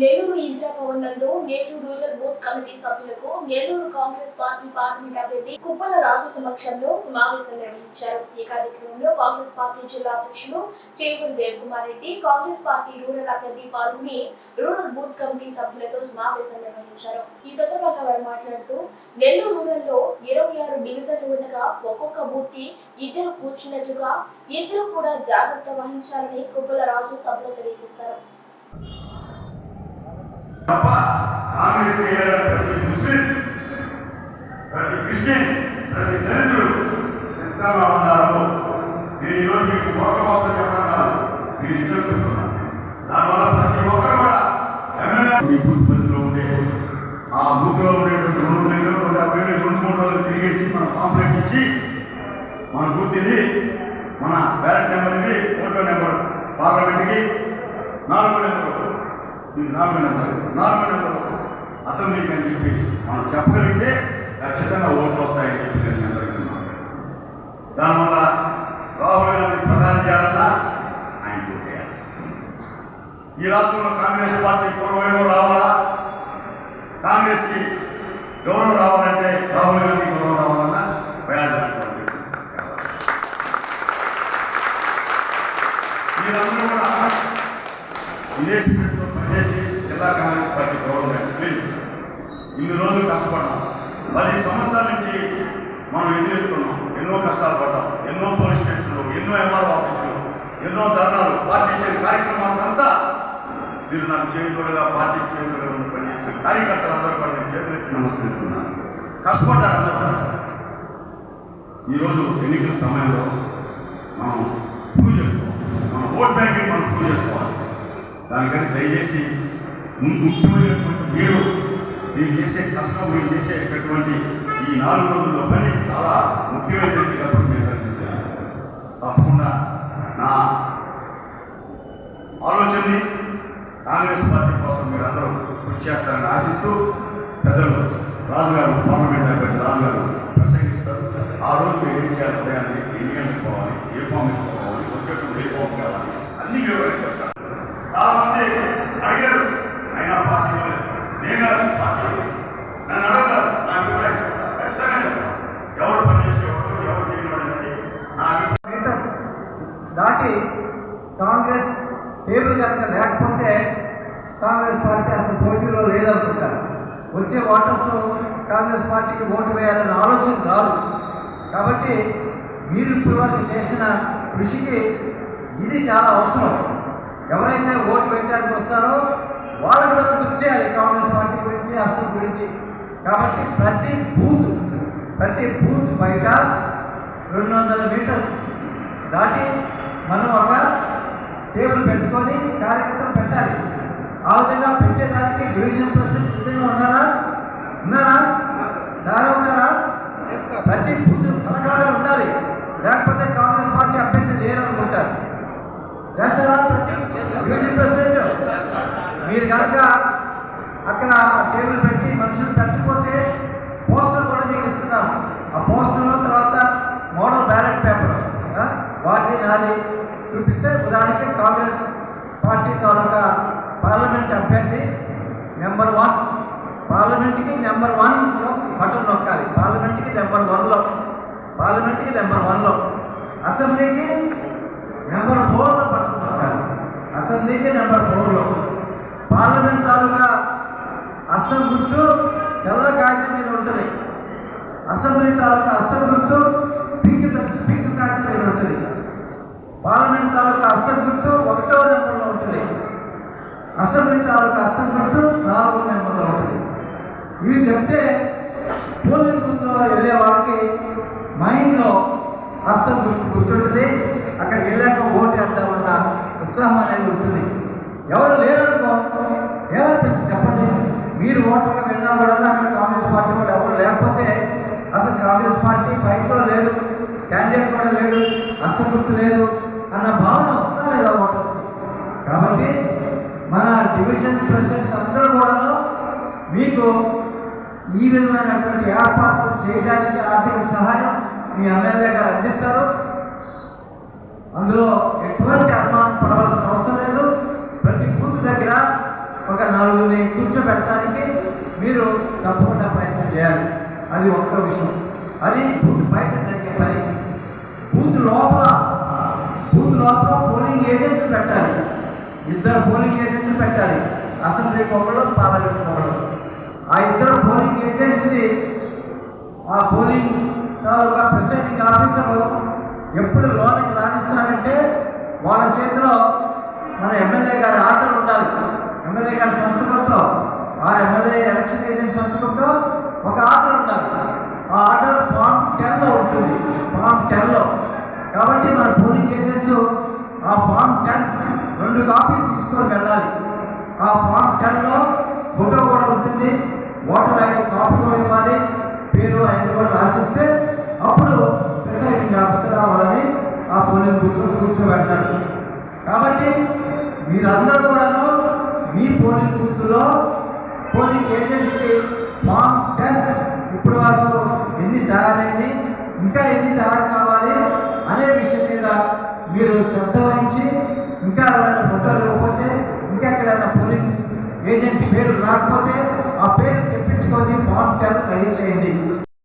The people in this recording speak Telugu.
నెల్లూరు ఇందిరా భవన్ నందు నెల్లూరు రూరల్ బూత్ కమిటీ సభ్యులకు నెల్లూరు కాంగ్రెస్ పార్టీ పార్లమెంట్ అభ్యర్థి కుప్పల రాజు సమక్షంలో సమావేశం నిర్వహించారు. ఈ కార్యక్రమంలో కాంగ్రెస్ పార్టీ జిల్లా అధ్యక్షులు Chepuri Dev Kumar Reddy Congress party rural అభ్యర్థి పాల్గొని రూరల్ బూత్ కమిటీ సభ్యులతో సమావేశం నిర్వహించారు. ఈ సందర్భంగా వారు మాట్లాడుతూ నెల్లూరు రూరల్లో ఇరవై ఆరు డివిజన్లు ఉండగా ఒక్కొక్క బూత్కి ఇద్దరు కూర్చున్నట్లుగా ఇద్దరు కూడా జాగ్రత్త వహించాలని కుప్పల రాజు సభలో తెలియజేశారు తప్ప కాంగ్రెస్ చేయాలని ప్రతి ముస్లిం ప్రతి క్రిస్టియన్ ప్రతి దళితుడు సిద్ధంగా ఉన్నారు నేను ఈరోజు మీకు ఒక కోసం చెప్పడం మీరు చెప్తున్నాను దానివల్ల ప్రతి ఒక్కరు కూడా ఎమ్మెల్యే మీ బూత్ పరిధిలో ఉండే ఆ బూత్లో ఉండేటువంటి రెండు నెలలు రెండు యాభై వేలు, రెండు మూడు రోజులు తిరిగేసి మన కాంప్లైంట్ ఇచ్చి మన బూత్ ఇది మన బ్యాలెట్ నెంబర్ ఇది ఓటో నెంబర్ పార్లమెంట్కి నాలుగో నెంబర్ ఇది నాలుగు నెంబర్ అసెంబ్లీకి అని చెప్పి మనం చెప్పగలిగితే ఖచ్చితంగా ఓట్లు వస్తాయని చెప్పి నేను అందరికీ మాట్లాడుతున్నాను దానివల్ల రాహుల్ గాంధీ ప్రధాని చేయాలన్నా ఆయన చేయాలి ఈ రాష్ట్రంలో కాంగ్రెస్ పార్టీ పూర్వమేమో రావాలా? కాంగ్రెస్కి గౌరవం రావాలంటే రాహుల్ గాంధీ గౌరవం రావాలన్నా ప్రయాజనం మీరందరూ కూడా ఇదే స్పిరిట్తో పనిచేసి జిల్లా కాంగ్రెస్ పార్టీ గవర్నమెంట్ ప్లీజ్ ఇన్ని రోజులు కష్టపడ్డాం. పది సంవత్సరాల నుంచి మనం ఎదురెత్తున్నాం ఎన్నో కష్టాలు పడ్డాం. ఎన్నో పోలీస్ స్టేషన్లు ఎన్నో ఎంఆర్ఓ ఆఫీసులు ఎన్నో ధర్నాలు పార్టీ ఇచ్చిన కార్యక్రమాలంతా మీరు నాకు చేయకూడగా పార్టీ చేయుడుగా పనిచేసే పనిచేసిన కార్యకర్తలందరూ కూడా నేను చేతులెత్తి నమస్కరిస్తున్నాను కష్టపడ్డారు అందరూ ఈరోజు ఎన్నికల సమయంలో మనం పూజ చేసుకోవాలి. మన ఓట్ బ్యాంకింగ్ మనం పూజ చేసుకోవాలి. దానికని దయచేసి ముఖ్యమైనటువంటి మీరు మీరు చేసే కష్టం మీరు చేసేటటువంటి ఈ నాలుగు రోజుల పని చాలా ముఖ్యమైనది కాబట్టి మీరు తప్పకుండా నా ఆలోచనని కాంగ్రెస్ పార్టీ కోసం మీరు అందరూ కృషి చేస్తారని ఆశిస్తూ పెద్దలు రాజుగారు పార్లమెంట్ అభ్యర్థి రాజుగారు ప్రసంగిస్తారు. ఆ రోజు మీరు ఏం చేయాలి అని ఎన్ని గంటలకు పోవాలి ఏ ఫామ్ పోవాలి వచ్చేటప్పుడు ఏ ఫామ్ కాంగ్రెస్ పార్టీ అసలు పోటీలో లేదనుకుంటారు. వచ్చే ఓటర్స్ కాంగ్రెస్ పార్టీకి ఓటు వేయాలని ఆలోచన రాదు. కాబట్టి మీరు ఇప్పటివరకు చేసిన కృషికి ఇది చాలా అవసరం. ఎవరైతే ఓటు వేయడానికి వస్తారో వాళ్ళకి మనం గుర్తు చేయాలి కాంగ్రెస్ పార్టీ గురించి అసలు గురించి. కాబట్టి ప్రతి బూత్ ప్రతి బూత్ బయట రెండు వందల మీటర్స్ దాటి మనం ఒక టేబుల్ పెట్టుకొని కార్యకర్తలు పెట్టాలి. ఆ విధంగా పెట్టేదానికి డివిజన్ ప్రెసిడెంట్ సిద్ధంగా ఉన్నారా? ఉన్నారా? దారి ఉన్నారా? ప్రతి బూత్ పథకాలు ఉండాలి. లేకపోతే కాంగ్రెస్ పార్టీ అభ్యర్థి లేరు అనుకుంటారు చేస్తారా ప్రతి డివిజన్ ప్రెసిడెంట్ మీరు కనుక అక్కడ టేబుల్ పెట్టి మనుషులు పెట్టకపోతే పోస్టర్ కూడా మీకు ఇస్తున్నాం. ఆ పోస్టర్లో తర్వాత మోడల్ బ్యాలెట్ పేపర్ వాటి నాది చూపిస్తే ఉదాహరణకి కాంగ్రెస్ పార్టీ తాలూకా అభ్యర్థి నెంబర్ వన్ పార్లమెంట్కి నెంబర్ వన్లో బటన్ నొక్కాలి. పార్లమెంట్కి నెంబర్ వన్లో పార్లమెంట్కి నెంబర్ వన్లో అసెంబ్లీకి నెంబర్ ఫోర్లో బటన్ నొక్కాలి. అసెంబ్లీకి నెంబర్ ఫోర్లో పార్లమెంట్ తాలూకా అస్తం గుర్తు తెల్ల కాగితం మీద ఉంటుంది. అసెంబ్లీ తాలూకా అస్తం గుర్తు పింక్ పింక్ కాగితం మీద ఉంటుంది. పార్లమెంట్ తాలూకా అస్తం గుర్తు ఒకటో నెంబర్లో ఉంటుంది. అసెంబ్లీ తాలూకా అస్తం నాలుగు నాలుగో నెంబర్లో ఉంటుంది ఇవి చెప్తే పోలింగ్ బూత్లో వెళ్ళే వాళ్ళకి మైండ్లో హస్తం గుర్తుంటుంది. అక్కడికి వెళ్ళాక ఓటు వేద్దామన్న ఉత్సాహం అనేది ఉంటుంది. ఎవరు లేరనుకో ఏమనిపిస్తుంది చెప్పండి. మీరు ఓటుగా వెళ్ళినా కూడా అక్కడ కాంగ్రెస్ పార్టీ కూడా ఎవరు లేకపోతే అసలు కాంగ్రెస్ పార్టీ ఫైట్లో లేదు. క్యాండిడేట్ కూడా లేడు. అసలు గుర్తు లేదు. అన్న భావన వస్తుందా లేదా ఓటర్స్ కాబట్టి మన డివిజన్ ప్రెసిడెంట్స్ అందరూ కూడా మీకు ఈ విధమైనటువంటి ఏర్పాట్లు చేయడానికి ఆర్థిక సహాయం మీ ఎమ్మెల్యే గారు అందిస్తారు. అందులో ఎటువంటి అనుమానం పడవలసిన అవసరం లేదు. ప్రతి బూత్ దగ్గర ఒక నాలుగు మీరు తప్పకుండా ప్రయత్నం చేయాలి. అది ఒక్క విషయం. అది బూత్ బయట జరిగే పని. బూత్ లోపల బూత్ లోపల పోలింగ్ ఏజెంట్లు పెట్టాలి. ఇద్దరు పోలింగ్ ఏజెంట్లు పెట్టాలి. అసెంబ్లీకి ఒకళ్ళు పార్లమెంట్ ఒకళ్ళు ఆ ఇద్దరు పోలింగ్ ఏజెంట్స్ని ఆ పోలింగ్ తాలూకా ప్రిసైడింగ్ ఆఫీసర్ ఎప్పుడు లోనికి రాణిస్తారంటే వాళ్ళ చేతిలో మన ఎమ్మెల్యే గారి ఆర్డర్ ఉండాలి. ఎమ్మెల్యే గారి సంతకంతో ఆ ఎమ్మెల్యే ఎలక్షన్ ఏజెంట్ సంతకంతో ఒక ఆర్డర్ ఉండాలి. ఆ ఆర్డర్ ఫామ్ టెన్లో ఉంటుంది. ఫామ్ టెన్లో. కాబట్టి మన పోలింగ్ ఏజెంట్స్ ఆ ఫామ్ టెన్ రెండు కాపీలు తీసుకొని వెళ్ళాలి. ఆ ఫామ్ టెన్లో ఫోటో కూడా ఉంటుంది. ఓటర్ ఐడి కాపీ కూడా ఇవ్వాలి. పేరు ఆయన కూడా రాసిస్తే అప్పుడు ప్రిసైడింగ్ ఆఫీసర్ వాళ్ళని ఆ పోలింగ్ బూత్లో కూర్చోబెడతారు. కాబట్టి మీరందరూ కూడాను మీ పోలింగ్ బూత్లో పోలింగ్ ఏజెన్సీ ఫామ్ టెన్ ఇప్పుడు వరకు ఎన్ని తయారై ఇంకా ఎన్ని తయారు కావాలి అనే విషయం మీద మీరు శ్రద్ధ వహించి ఇంకా ఎవరైనా ఫోటోలు ఇవ్వకపోతే ఇంకా ఎక్కడైనా పోలింగ్